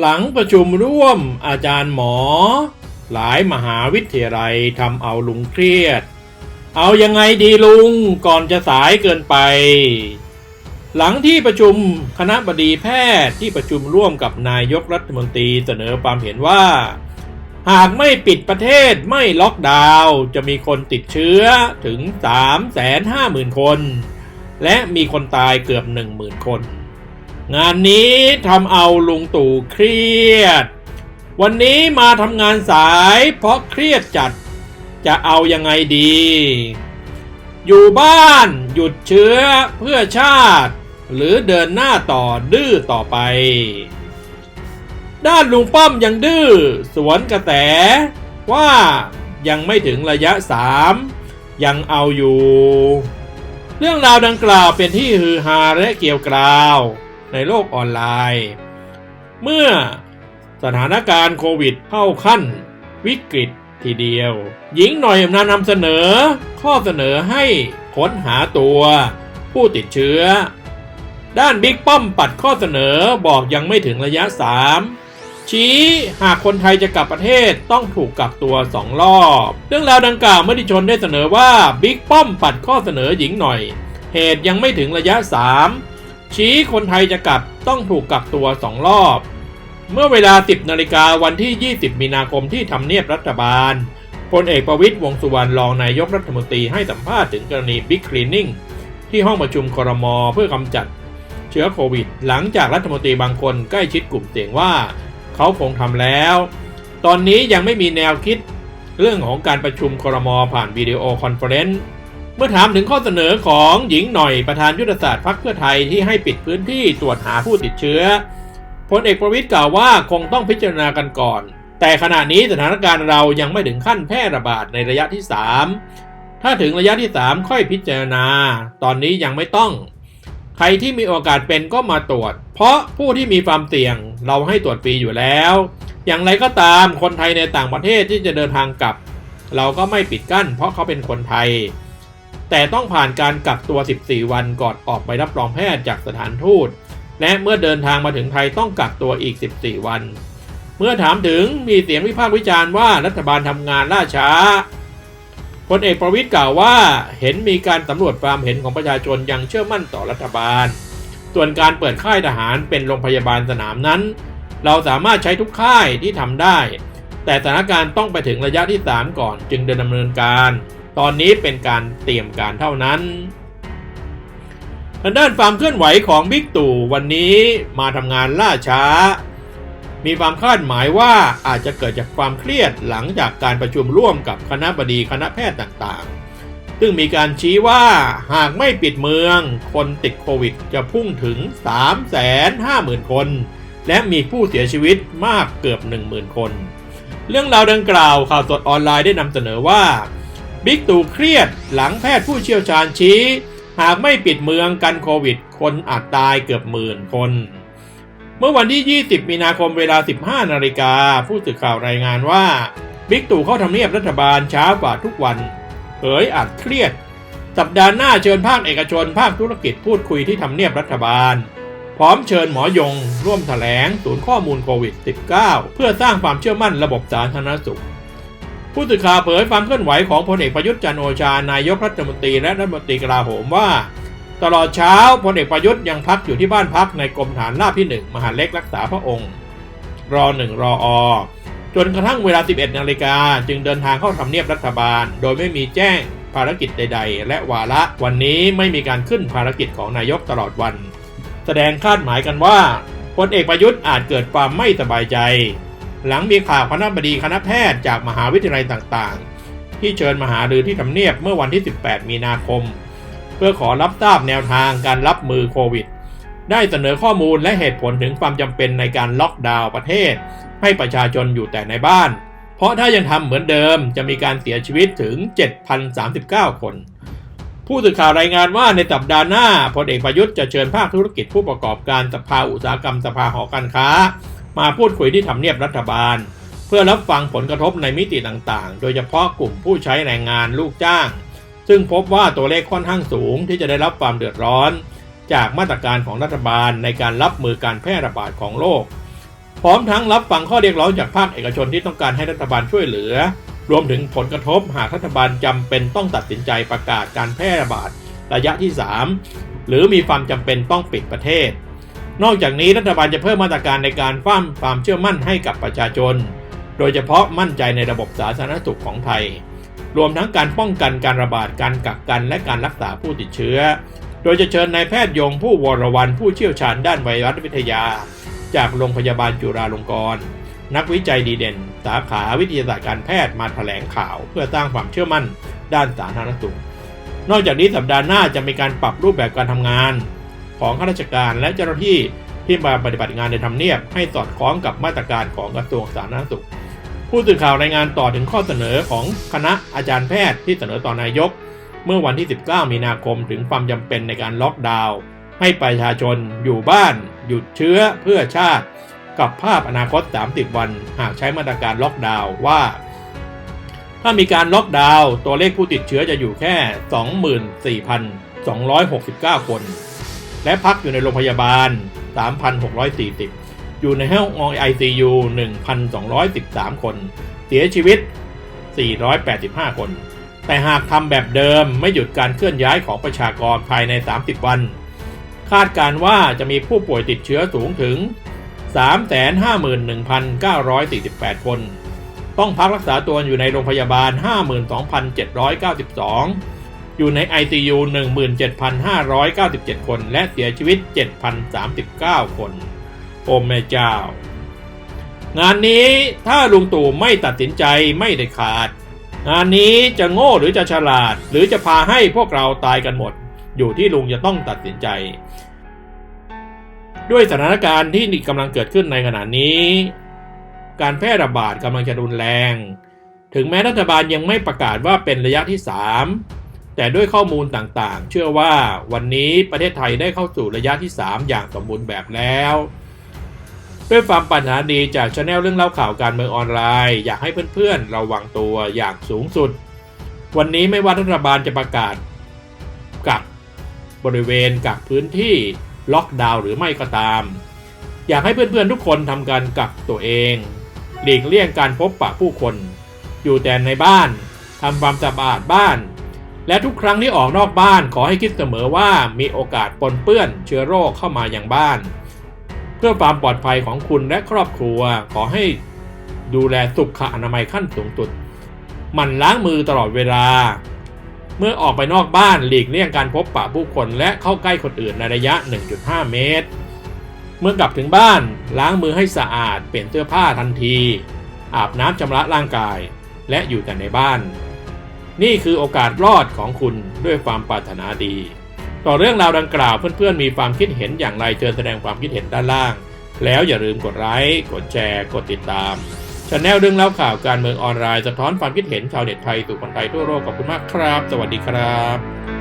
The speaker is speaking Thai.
หลังประชุมร่วมอาจารย์หมอ หลายมหาวิทยาลัยทำเอาลุงเครียด เอายังไงดีลุงก่อนจะสายเกินไป หลังที่ประชุมคณะบดีแพทย์ที่ประชุมร่วมกับนายกรัฐมนตรีเสนอความเห็นว่า หากไม่ปิดประเทศไม่ล็อกดาวน์จะมีคนติดเชื้อถึง 350,000 คน และมีคนตายเกือบ 10,000 คน งานนี้ทำเอาลุงตู่เครียด วันนี้มาทำงานสายเพราะเครียดจัด จะเอายังไงดี อยู่บ้านหยุดเชื้อเพื่อชาติ หรือเดินหน้าต่อดื้อต่อไป ด้านลุงป้อมยังดื้อสวนกระแสว่ายังไม่ถึงระยะสามยังเอาอยู่ เรื่องราวดังกล่าวเป็นที่ฮือฮาและเกี่ยวกราว ในโลกออนไลน์ เมื่อสถานการณ์โควิดเข้าขั้นวิกฤตทีเดียว หญิงหน่อยมานำเสนอข้อเสนอให้ค้นหาตัวผู้ติดเชื้อ ด้านบิ๊กป้อมปัดข้อเสนอบอกยังไม่ถึงระยะ 3 ชี้หากคนไทยจะกลับประเทศต้องถูกกักตัว 2 รอบ เรื่องราวดังกล่าวมติชนได้เสนอว่าบิ๊กป้อมปัดข้อเสนอหญิงหน่อย เหตุยังไม่ถึงระยะ 3 ชี้คนไทยจะกลับต้องถูกกักตัว 2 รอบ เมื่อเวลา 10นาฬิกาวันที่ 20 มีนาคมที่ทำเนียบรัฐบาลพลเอกประวิตยวงสุวรรณรองนายกรัฐมนตรีให้สัมภาษณ์ถึงกรณีบิ๊กคลีนนิ่งที่ห้องประชุมครม เพื่อกำจัดเชื้อโควิด หลังจากรัฐมนตรีบางคนใกล้ชิดกลุ่มเสี่ยงว่า เขาคงทำแล้ว ตอนนี้ยังไม่มีแนวคิด เรื่องของการประชุมครม ผ่านวิดีโอคอนเฟอเรนซ์ เมื่อถามถึงข้อเสนอของหญิงหน่อยประธานยุทธศาสตร์พรรคเพื่อไทยที่ให้ปิดพื้นที่ตรวจหาผู้ติดเชื้อพลเอกประวิตยกล่าวว่าคงต้องพิจารณากันก่อน แต่ขณะนี้สถานการณ์เรายังไม่ถึงขั้นแพร่ระบาดในระยะที่ 3 ถ้าถึงระยะที่ 3 ค่อยพิจารณา ตอนนี้ยังไม่ต้อง ใครที่มีโอกาสเป็นก็มาตรวจ เพราะผู้ที่มีความเสี่ยงเราให้ตรวจฟรีอยู่แล้ว อย่างไรก็ตามคนไทยในต่างประเทศที่จะเดินทางกลับ เราก็ไม่ปิดกั้น เพราะเขาเป็นคนไทย แต่ต้องผ่านการกักตัว 14 วันก่อนออกใบรับรองแพทย์จากสถานทูต และเมื่อเดินทางมาถึงไทยต้องกักตัวอีก 14 วัน เมื่อถามถึงมีเสียงวิพากษ์วิจารณ์ว่ารัฐบาลทำงานล่าช้าพลเอกประวิตยกล่าวว่าเห็นมีการสำรวจความเห็นของประชาชนยังเชื่อมั่นต่อรัฐบาล ส่วนการเปิดค่ายทหารเป็นโรงพยาบาลสนามนั้น เราสามารถใช้ทุกค่ายที่ทำได้ แต่สถานการณ์ต้องไปถึงระยะที่ 3 ก่อนจึงเดินดำเนินการ ตอนนี้เป็นการเตรียมการเท่านั้นทางด้านความเคลื่อนไหวของบิ๊กตู่วันนี้มาทำงานล่าช้า มีความคาดหมายว่าอาจจะเกิดจากความเครียดหลังจากการประชุมร่วมกับคณะบดีคณะแพทย์ต่างๆ ซึ่งมีการชี้ว่าหากไม่ปิดเมือง คนติดโควิดจะพุ่งถึง 350,000 คน และมีผู้เสียชีวิตมากเกือบ 10,000 คน เรื่องราวดังกล่าวข่าวสดออนไลน์ได้นำเสนอว่า บิ๊กตู่เครียดหลังแพทย์ผู้เชี่ยวชาญชี้ หากไม่ปิดเมืองกันโควิด คนอาจตายเกือบหมื่นคน เมื่อวันที่ 20 มีนาคมเวลา 15 นาฬิกา ผู้สื่อข่าวรายงานว่า บิ๊กตู่เข้าทำเนียบรัฐบาลช้ากว่าทุกวันเผยอาจเครียด สัปดาห์หน้าเชิญภาคเอกชนภาคธุรกิจพูดคุยที่ทำเนียบรัฐบาล พร้อมเชิญหมอยง ร่วมถแถลงศูนย์ข้อมูลโควิด -19 เพื่อสร้างความเชื่อมั่นระบบสาธารณสุข ผู้สื่อข่าวเผยความเคลื่อนไหวของพลเอกประยุทธ์จันโอชานายกรัฐมนตรีและรัฐมนตรีกลาโหมว่า ตลอดเช้าพลเอกประยุทธ์ยังพักอยู่ที่บ้านพักในกรมฐานราบที่ 1 มหาเล็กรักษาพระองค์ รอ1รออจนกระทั่งเวลา 11 นาฬิกาจึงเดินทางเข้าทำเนียบรัฐบาล โดยไม่มีแจ้งภารกิจใด ๆ และวาระวันนี้ไม่มีการขึ้นภารกิจของนายกตลอดวัน แสดงคาดหมายกันว่าพลเอกประยุทธ์อาจเกิดความไม่สบายใจ หลังมีข่าวคณะบดีคณะแพทย์จากมหาวิทยาลัยต่างๆ ที่เชิญมาหารือที่ทำเนียบเมื่อวันที่ 18 มีนาคม เพื่อขอรับทราบแนวทางการรับมือโควิด ได้เสนอข้อมูลและเหตุผลถึงความจำเป็นในการล็อกดาวน์ประเทศ ให้ประชาชนอยู่แต่ในบ้าน เพราะถ้ายังทำเหมือนเดิมจะมีการเสียชีวิตถึง 7,039 คน ผู้สื่อข่าวรายงานว่าในสัปดาห์หน้าพลเอกประยุทธ์จะเชิญภาคธุรกิจผู้ประกอบการสภาอุตสาหกรรมสภาหอการค้า มาพูดคุยที่ทำเนียบรัฐบาล เพื่อรับฟังผลกระทบในมิติต่างๆ โดยเฉพาะกลุ่มผู้ใช้แรงงานลูกจ้าง ซึ่งพบว่าตัวเลขค่อนข้างสูงที่จะได้รับความเดือดร้อน จากมาตรการของรัฐบาลในการรับมือการแพร่ระบาดของโรคพร้อมทั้งรับฟังข้อเรียกร้องจากภาคเอกชนที่ต้องการให้รัฐบาลช่วยเหลือ รวมถึงผลกระทบหากรัฐบาลจำเป็นต้องตัดสินใจประกาศการแพร่ระบาดระยะที่ 3 หรือมีความจำเป็นต้องปิดประเทศ นอกจากนี้รัฐบาลจะเพิ่มมาตรการในการฟ้ามความเชื่อมั่นให้กับประชาชน โดยเฉพาะมั่นใจในระบบสาธารณสุขของไทย รวมทั้งการป้องกันการระบาดการกักกันและการรักษาผู้ติดเชื้อ โดยจะเชิญนายแพทย์ยงผู้วรวันผู้เชี่ยวชาญด้านไวรัสวิทยา จากโรงพยาบาลจุฬาลงกรณ์นักวิจัยดีเด่น สาขาวิทยาศาสตร์การแพทย์มาแถลงข่าวเพื่อสร้างความเชื่อมั่นด้านสาธารณสุข นอกจากนี้สัปดาห์หน้าจะมีการปรับรูปแบบการทำงาน ของข้าราชการและเจ้าหน้าที่ที่มาปฏิบัติงานในทำเนียบให้สอดคล้องกับมาตรการของกระทรวงสาธารณสุข ผู้สื่อข่าวรายงานต่อถึงข้อเสนอของคณะอาจารย์แพทย์ที่เสนอต่อนายก เมื่อวันที่ 19 มีนาคมถึงความจำเป็นในการล็อกดาวน์ให้ประชาชนอยู่บ้าน หยุดเชื้อเพื่อชาติ กับภาพอนาคต 30 วัน หากใช้มาตรการล็อกดาวน์ว่า ถ้ามีการล็อกดาวน์ตัวเลขผู้ติดเชื้อจะอยู่แค่ 24,269 คน และพักอยู่ในโรงพยาบาล 3,640 อยู่ในห้อง ICU 1,213 คน เสียชีวิต 485 คน แต่หากทำแบบเดิมไม่หยุดการเคลื่อนย้ายของประชากรภายใน 30 วัน คาดการว่าจะมีผู้ป่วยติดเชื้อสูงถึง 351,948 คน ต้องพักรักษาตัวอยู่ในโรงพยาบาล 52,792 อยู่ใน ICU 17,597 คน และเสียชีวิต 7,039 คน โอมแม่เจ้า งานนี้ถ้าลุงตู่ไม่ตัดสินใจไม่ได้ขาด งานนี้จะโง่หรือจะฉลาด หรือจะพาให้พวกเราตายกันหมด อยู่ที่ลุงจะต้องตัดสินใจ ด้วยสถานการณ์ที่กำลังเกิดขึ้นในขณะนี้ การแพร่ระบาดกำลังจะรุนแรง ถึงแม้รัฐบาลยังไม่ประกาศว่าเป็นระยะที่ 3 แต่ด้วยข้อมูลต่างๆ เชื่อว่าวันนี้ประเทศไทยได้เข้าสู่ระยะที่ 3 อย่างสมบูรณ์แบบแล้ว ด้วยความปรารถนาดีจากช anel เรื่องเล่าข่าวการเมืองออนไลน์ อยากให้เพื่อนๆ ระวังตัวอย่างสูงสุด วันนี้ไม่ว่ารัฐบาลจะประกาศกักบริเวณกักพื้นที่ล็อกดาวน์หรือไม่ก็ตาม อยากให้เพื่อนๆทุกคนทำการกักตัวเอง หลีกเลี่ยงการพบปะผู้คน อยู่แต่ในบ้านทำความสะอาดบ้าน และทุกครั้งที่ออกนอกบ้านขอให้คิดเสมอว่ามีโอกาสปนเปื้อนเชื้อโรคเข้ามาอย่างบ้าน เพื่อความปลอดภัยของคุณและครอบครัว ขอให้ดูแลสุขอนามัยขั้นสูงสุดหมั่นล้างมือตลอดเวลา เมื่อออกไปนอกบ้านหลีกเลี่ยงการพบปะผู้คนและเข้าใกล้คนอื่นในระยะ 1.5 เมตร เมื่อกลับถึงบ้านล้างมือให้สะอาด เปลี่ยนเสื้อผ้าทันที อาบน้ำชำระร่างกาย และอยู่แต่ในบ้าน นี่คือโอกาสรอดของคุณด้วยความปรารถนาดี ต่อเรื่องราวดังกล่าวเพื่อนๆ มีความคิดเห็นอย่างไรเชิญแสดงความคิดเห็นด้านล่าง แล้วอย่าลืมกดไลค์กดแชร์ กดติดตามชาแนลเรื่องเล่าข่าวการเมืองออนไลน์สะท้อนความคิดเห็นชาวเน็ตไทยสู่คนไทยทั่วโลกขอบคุณมากครับ สวัสดีครับ